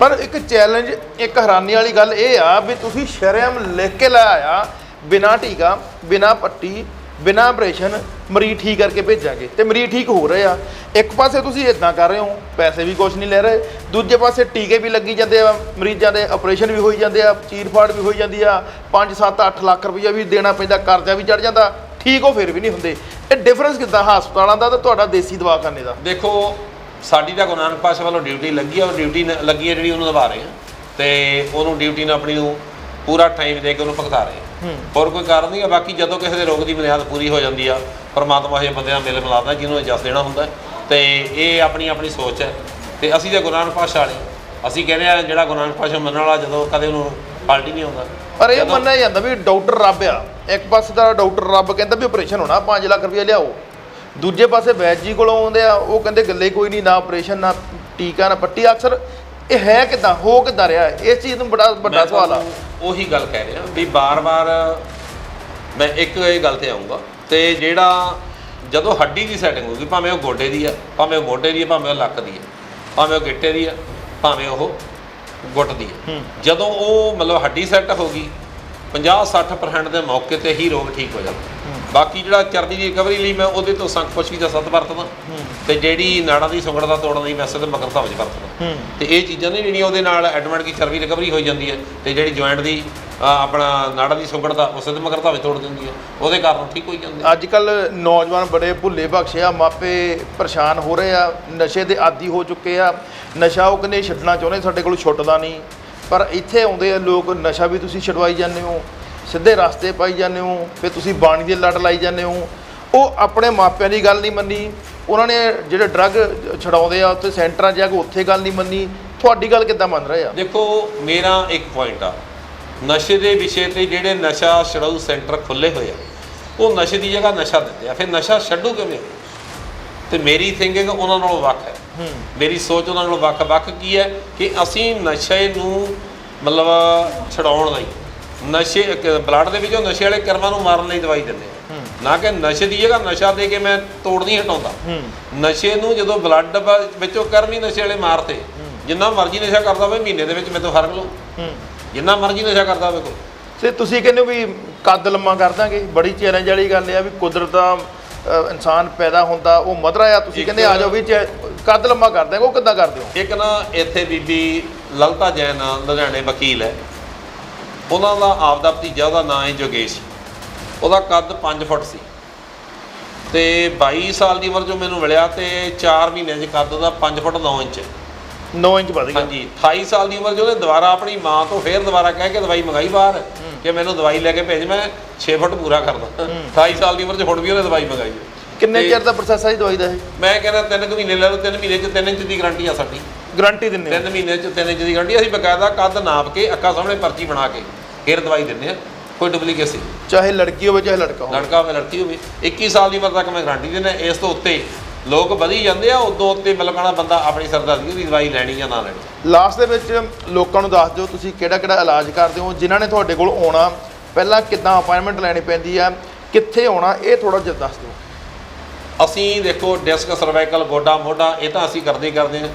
ਪਰ ਇੱਕ ਚੈਲੰਜ ਇੱਕ ਹੈਰਾਨੀ ਵਾਲੀ ਗੱਲ ਇਹ ਆ ਵੀ ਤੁਸੀਂ ਸ਼ਰਮ ਲਿਖ ਕੇ ਲੈ ਆਇਆ ਬਿਨਾ ਟੀਕਾ ਬਿਨਾ ਪੱਟੀ ਬਿਨਾ ਆਪਰੇਸ਼ਨ ਮਰੀਜ਼ ਠੀਕ ਕਰਕੇ ਭੇਜਾਂਗੇ ਤੇ ਮਰੀਜ਼ ਠੀਕ ਹੋ ਰਹੇ ਆ। ਇੱਕ ਪਾਸੇ ਤੁਸੀਂ ਇਦਾਂ ਕਰ ਰਹੇ ਹੋ ਪੈਸੇ ਵੀ ਕੁਛ ਨਹੀਂ ਲੈ ਰਹੇ ਦੂਜੇ ਪਾਸੇ ਟੀਕੇ ਵੀ ਲੱਗੀ ਜਾਂਦੇ ਆ ਮਰੀਜ਼ਾਂ ਦੇ ਆਪਰੇਸ਼ਨ ਵੀ ਹੋਈ ਜਾਂਦੇ ਆ ਚੀਰਫਾੜ ਵੀ ਹੋਈ ਜਾਂਦੀ ਆ 5 7 8 ਲੱਖ ਰੁਪਈਆ ਵੀ ਦੇਣਾ ਪੈਂਦਾ ਕਰਜ਼ਾ ਵੀ ਚੜ ਜਾਂਦਾ ਠੀਕ ਹੋ ਫਿਰ ਵੀ ਨਹੀਂ ਹੁੰਦੇ। ਇਹ ਡਿਫਰੈਂਸ ਕਿੱਦਾਂ ਹਸਪਤਾਲਾਂ ਦਾ ਤੇ ਤੁਹਾਡਾ ਦੇਸੀ ਦਵਾਖਾਨੇ ਦਾ? ਦੇਖੋ ਸਾਡੀ ਤਾਂ ਗੁਰੂ ਨਾਨਕ ਪਾਸ਼ਾ ਵੱਲੋਂ ਡਿਊਟੀ ਲੱਗੀ ਆ ਉਹ ਡਿਊਟੀ ਨ- ਲੱਗੀ ਹੈ ਜਿਹੜੀ ਉਹਨੂੰ ਨਿਭਾ ਰਹੇ ਆ। ਤੇ ਉਹਨੂੰ ਡਿਊਟੀ ਨੂੰ ਆਪਣੀ ਨੂੰ ਪੂਰਾ ਟਾਈਮ ਦੇ ਕੇ ਉਹਨੂੰ ਭੁਗਤਾ ਰਹੇ ਆ। ਹੋਰ ਕੋਈ ਕਾਰਨ ਨਹੀਂ ਆ ਬਾਕੀ ਜਦੋਂ ਕਿਸੇ ਦੇ ਰੋਗ ਦੀ ਬੁਨਿਆਦ ਪੂਰੀ ਹੋ ਜਾਂਦੀ ਆ ਪਰਮਾਤਮਾ ਇਹ ਬੰਦਿਆਂ ਮਿਲ ਮਿਲਾਦਾ ਜਿਹਨੂੰ ਇਹ ਜਸ ਦੇਣਾ ਹੁੰਦਾ। ਤੇ ਇਹ ਆਪਣੀ ਆਪਣੀ ਸੋਚ ਹੈ। ਤੇ ਅਸੀਂ ਤਾਂ ਗੁਰੂ ਨਾਨਕ ਪਾਸ਼ਾ ਵਾਲੇ ਅਸੀਂ ਕਹਿੰਦੇ ਆ ਜਿਹੜਾ ਗੁਰੂ ਨਾਨਕ ਪਾਸ਼ਾ ਮੰਨਣ ਵਾਲਾ ਜਦੋਂ ਕਦੇ ਉਹਨੂੰ ਪਲਟ ਹੀ ਨਹੀਂ ਆਉਂਦਾ। ਪਰ ਇਹ ਮੰਨਿਆ ਜਾਂਦਾ ਵੀ ਡਾਕਟਰ ਰੱਬ ਆ। ਇੱਕ ਪਾਸੇ ਦਾ ਡਾਕਟਰ ਰੱਬ ਕਹਿੰਦਾ ਵੀ ਆਪਰੇਸ਼ਨ ਹੋਣਾ 5 ਲੱਖ ਰੁਪਏ ਲਿਆਓ। ਦੂਜੇ ਪਾਸੇ ਵੈਦ ਜੀ ਕੋਲੋਂ ਆਉਂਦੇ ਆ ਉਹ ਕਹਿੰਦੇ ਗੱਲੇ ਕੋਈ ਨਹੀਂ ਨਾ ਆਪਰੇਸ਼ਨ ਨਾ ਟੀਕਾ ਨਾ ਪੱਟੀ। ਅਕਸਰ ਇਹ ਹੈ ਕਿਦਾਂ? ਹੋ ਕਿੱਦਾਂ ਰਿਹਾ? ਇਸ ਚੀਜ਼ ਨੂੰ ਬੜਾ ਵੱਡਾ ਸਵਾਲ ਆ। ਉਹੀ ਗੱਲ ਕਹਿ ਰਿਹਾ ਵੀ ਬਾਰ-ਬਾਰ ਮੈਂ ਇੱਕ ਇਹ ਗੱਲ ਤੇ ਆਉਂਗਾ ਤੇ ਜਿਹੜਾ ਜਦੋਂ ਹੱਡੀ ਦੀ ਸੈਟਿੰਗ ਹੋਊਗੀ ਭਾਵੇਂ ਉਹ ਗੋਡੇ ਦੀ ਆ ਭਾਵੇਂ ਉਹ ਮੋਢੇ ਦੀ ਆ ਭਾਵੇਂ ਉਹ ਲੱਕ ਦੀ ਆ ਭਾਵੇਂ ਉਹ ਗਿੱਟੇ ਦੀ ਆ ਭਾਵੇਂ ਉਹ ਗੁੱਟ ਦੀ ਆ। ਜਦੋਂ ਉਹ ਮਤਲਬ ਹੱਡੀ ਸੈੱਟ ਹੋ ਗਈ 50-60% ਦੇ ਮੌਕੇ ਤੇ ਹੀ ਰੋਗ ਠੀਕ ਹੋ ਜਾਂਦਾ ਬਾਕੀ ਜਿਹੜਾ ਚਰਬੀ ਦੀ ਰਿਕਵਰੀ ਲਈ ਮੈਂ ਉਹਦੇ ਤੋਂ ਸੰਖ ਪੁਸ਼ਕੀ ਦਾ ਸੱਤ ਵਰਤਦਾ। ਤੇ ਜਿਹੜੀ ਨਾੜਾਂ ਦੀ ਸੁੰਗੜ ਦਾ ਤੋੜਨ ਲਈ ਵੈਸੇ ਤੇ ਮਗਰ ਧਾਵ ਚ ਵਰਤਦਾ ਤੇ ਇਹ ਚੀਜ਼ਾਂ ਨੇ ਜਿਹੜੀਆਂ ਉਹਦੇ ਨਾਲ ਐਡਮਿਟ ਕੀ ਚਰਬੀ ਰਿਕਵਰੀ ਹੋ ਜਾਂਦੀ ਹੈ ਤੇ ਜਿਹੜੀ ਜੁਆਇੰਟ ਦੀ ਆਪਣਾ ਨਾੜਾਂ ਦੀ ਸੁੰਗੜ ਦਾ ਉਸੇ ਦੇ ਮਗਰ ਧਾਵੇ ਤੋੜ ਦਿੰਦੀ ਹੈ ਉਹਦੇ ਕਾਰਨ ਠੀਕ ਹੋਈ ਜਾਂਦੇ ਅੱਜ ਕੱਲ ਨੌਜਵਾਨ ਬੜੇ ਭੁੱਲੇ ਬਖਸ਼ੇ ਆ ਮਾਪੇ ਪਰੇਸ਼ਾਨ ਹੋ ਰਹੇ ਆ ਨਸ਼ੇ ਦੇ ਆਦੀ ਹੋ ਚੁੱਕੇ ਆ। ਨਸ਼ਾ ਉਹ ਕਹਿੰਦੇ ਛੱਡਣਾ ਚਾਹੁੰਦੇ ਸਾਡੇ ਕੋਲ ਛੁੱਟਦਾ ਨਹੀਂ। ਪਰ ਇੱਥੇ ਆਉਂਦੇ ਆ ਲੋਕ ਨਸ਼ਾ ਵੀ ਤੁਸੀਂ ਛਡਵਾਈ ਜਾਂਦੇ ਹੋ ਸਿੱਧੇ ਰਸਤੇ ਪਾਈ ਜਾਂਦੇ ਹੋ ਫਿਰ ਤੁਸੀਂ ਬਾਣੀ ਦੇ ਲੜ ਲਾਈ ਜਾਂਦੇ ਹੋ। ਉਹ ਆਪਣੇ ਮਾਪਿਆਂ ਦੀ ਗੱਲ ਨਹੀਂ ਮੰਨੀ। ਉਹਨਾਂ ਨੇ ਜਿਹੜੇ ਡਰੱਗ ਛਡਾਉਂਦੇ ਆ ਉੱਥੇ ਸੈਂਟਰਾਂ ਜਾ ਕੇ ਉੱਥੇ ਗੱਲ ਨਹੀਂ ਮੰਨੀ। ਤੁਹਾਡੀ ਗੱਲ ਕਿੱਦਾਂ ਮੰਨ ਰਹੇ ਆ? ਦੇਖੋ ਮੇਰਾ ਇੱਕ ਪੁਆਇੰਟ ਆ। ਨਸ਼ੇ ਦੇ ਵਿਸ਼ੇ ਤੇ ਜਿਹੜੇ ਨਸ਼ਾ ਛਡਾਊ ਸੈਂਟਰ ਖੁੱਲੇ ਹੋਏ ਆ ਉਹ ਨਸ਼ੇ ਦੀ ਜਗ੍ਹਾ ਨਸ਼ਾ ਦਿੰਦੇ ਆ। ਫਿਰ ਨਸ਼ਾ ਛੱਡੂ ਕਿਵੇਂ? ਤੇ ਮੇਰੀ ਥਿੰਕਿੰਗ ਉਹਨਾਂ ਨਾਲੋਂ ਵੱਖ ਹੈ। ਮੇਰੀ ਸੋਚ ਉਹਨਾਂ ਨਾਲੋਂ ਵੱਖ ਵੱਖ ਕੀ ਹੈ ਕਿ ਅਸੀਂ ਨਸ਼ੇ ਨੂੰ ਮਤਲਬ ਛਡਾਉਣ ਲਈ ਨਸ਼ੇ ਬਲੱਡ ਦੇ ਵਿੱਚੋਂ ਨਸ਼ੇ ਵਾਲੇ ਕਰਮਾਂ ਨੂੰ ਮਾਰਨ ਲਈ ਦਵਾਈ ਦਿੰਦੇ ਆ। ਨਾ ਕਿ ਨਸ਼ੇ ਦੀ ਜਗ੍ਹਾ ਨਸ਼ਾ ਦੇ ਕੇ ਮੈਂ ਤੋੜ ਨਹੀਂ ਹਟਾਉਂਦਾ। ਨਸ਼ੇ ਨੂੰ ਜਦੋਂ ਬਲੱਡ ਵਿੱਚੋਂ ਕਰਮ ਹੀ ਨਸ਼ੇ ਵਾਲੇ ਮਾਰਤੇ ਜਿੰਨਾ ਮਰਜ਼ੀ ਨਸ਼ਾ ਕਰਦਾ ਹੋਵੇ ਮਹੀਨੇ ਦੇ ਵਿੱਚ ਤੋਂ ਫ਼ਰਕ ਲਓ ਜਿੰਨਾ ਮਰਜ਼ੀ ਨਸ਼ਾ ਕਰਦਾ ਹੋਵੇ ਕੋਈ। ਤੇ ਤੁਸੀਂ ਕਹਿੰਦੇ ਹੋ ਵੀ ਕੱਦ ਲੰਮਾ ਕਰ ਦਾਂਗੇ ਬੜੀ ਚੈਲੰਜ ਵਾਲੀ ਗੱਲ ਆ ਵੀ ਕੁਦਰਤ ਦਾ ਅ, ਇਨਸਾਨ ਪੈਦਾ ਹੁੰਦਾ ਉਹ ਮਦਰਾ ਆ। ਤੁਸੀਂ ਇੱਕ- ਕਹਿੰਦੇ ਆ ਜਾਓ ਵੀ ਚੈ- ਕੱਦ ਲੰਮਾ ਕਰ ਦਾਂਗੇ ਉਹ ਕਿੱਦਾਂ ਕਰਦੇ ਹੋ? ਇੱਕ ਨਾ ਇੱਥੇ ਬੀਬੀ ਲਲਤਾ ਜੈਨ ਆ, ਲੁਧਿਆਣੇ ਵਕੀਲ ਹੈ। ਉਹਨਾਂ ਦਾ ਆਪ ਦਾ ਭਤੀਜਾ ਉਹਦਾ ਨਾਂ ਹੈ ਜੋਗੇਸ਼। ਉਹਦਾ ਕੱਦ 5 ਫੁੱਟ ਸੀ। ਤੇ 22 ਸਾਲ ਦੀ ਉਮਰ 'ਚੋਂ ਮੈਨੂੰ ਮਿਲਿਆ ਤੇ 4 ਮਹੀਨਿਆਂ 'ਚ ਕੱਦ ਉਹਦਾ 5 ਫੁੱਟ 9 ਇੰਚ। 9 ਇੰਚ ਵਧ ਗਿਆ। ਹਾਂਜੀ 28 ਸਾਲ ਦੀ ਉਮਰ 'ਚ ਉਹਨੇ ਦੁਬਾਰਾ ਆਪਣੀ ਮਾਂ ਤੋਂ ਫੇਰ ਦੁਬਾਰਾ ਕਹਿ ਕੇ ਦਵਾਈ ਮੰਗਾਈ ਬਾਹਰ ਕਿ ਮੈਨੂੰ ਦਵਾਈ ਲੈ ਕੇ ਭੇਜ ਮੈਂ 6 ਫੁੱਟ ਪੂਰਾ ਕਰਦਾ 28 ਸਾਲ ਦੀ ਉਮਰ 'ਚ ਹੁਣ ਵੀ ਉਹਨੇ ਦਵਾਈ ਮੰਗਾਈ। ਕਿੰਨੇ ਚਿਰ ਦਾ ਪ੍ਰੋਸੈਸ ਹੈ ਜੀ ਦਵਾਈ ਦਾ ਇਹ? ਮੈਂ ਕਹਿੰਦਾ 3 ਮਹੀਨੇ ਲੈ ਲਓ 3 ਮਹੀਨੇ 'ਚ 3 ਇੰਚ ਦੀ ਗਾਰੰਟੀ ਆ ਸਾਡੀ। ਗਾਰੰਟੀ ਦਿੰਦੇ ਹੋ? ਤਿੰਨ ਮਹੀਨੇ ਚ ਤਿੰਨ ਇੰਚ ਦੀ ਗੰਢੀ ਅਸੀਂ ਬਕਾਇਦਾ ਕੱਦ ਨਾਪ ਕੇ ਅੱਖਾਂ ਸਾਹਮਣੇ ਪਰਚੀ ਬਣਾ ਕੇ ਫਿਰ ਦਵਾਈ ਦਿੰਦੇ ਆ ਕੋਈ ਡੁਪਲੀਕੇਸੀ ਚਾਹੇ ਲੜਕੀ ਹੋਵੇ ਚਾਹੇ ਲੜਕਾ ਹੋਵੇ। ਲੜਕਾ ਹੋਵੇ ਲੜਕੀ ਹੋਵੇ। 21 ਸਾਲ ਦੀ ਉਮਰ ਤੱਕ ਮੈਂ ਗਾਰੰਟੀ ਦਿੰਦਾ। ਇਸ ਤੋਂ ਉੱਤੇ ਲੋਕ ਵਧੀ ਜਾਂਦੇ ਆ ਉਦੋਂ ਉੱਤੇ ਮਤਲਬ ਕਹਣਾ ਬੰਦਾ ਆਪਣੀ ਸਰਦਾਰੀ ਦੀ ਦਵਾਈ ਲੈਣੀ ਜਾਂ ਨਾ ਲੈਣੀ। ਲਾਸਟ ਦੇ ਵਿੱਚ ਲੋਕਾਂ ਨੂੰ ਦੱਸ ਦਿਓ ਤੁਸੀਂ ਕਿਹੜਾ ਕਿਹੜਾ ਇਲਾਜ ਕਰਦੇ ਹੋ ਜਿਨ੍ਹਾਂ ਨੇ ਤੁਹਾਡੇ ਕੋਲ ਆਉਣਾ ਪਹਿਲਾਂ ਕਿੱਦਾਂ ਅਪਾਇੰਟਮੈਂਟ ਲੈਣੀ ਪੈਂਦੀ ਆ ਕਿੱਥੇ ਆਉਣਾ ਇਹ ਥੋੜਾ ਜਿਹਾ ਦੱਸ ਦਿਓ। ਅਸੀਂ ਦੇਖੋ ਡਿਸਕ ਸਰਵਾਈਕਲ ਗੋਡਾ ਮੋਢਾ ਇਹ ਤਾਂ ਅਸੀਂ ਕਰਦੇ ਕਰਦੇ ਹਾਂ।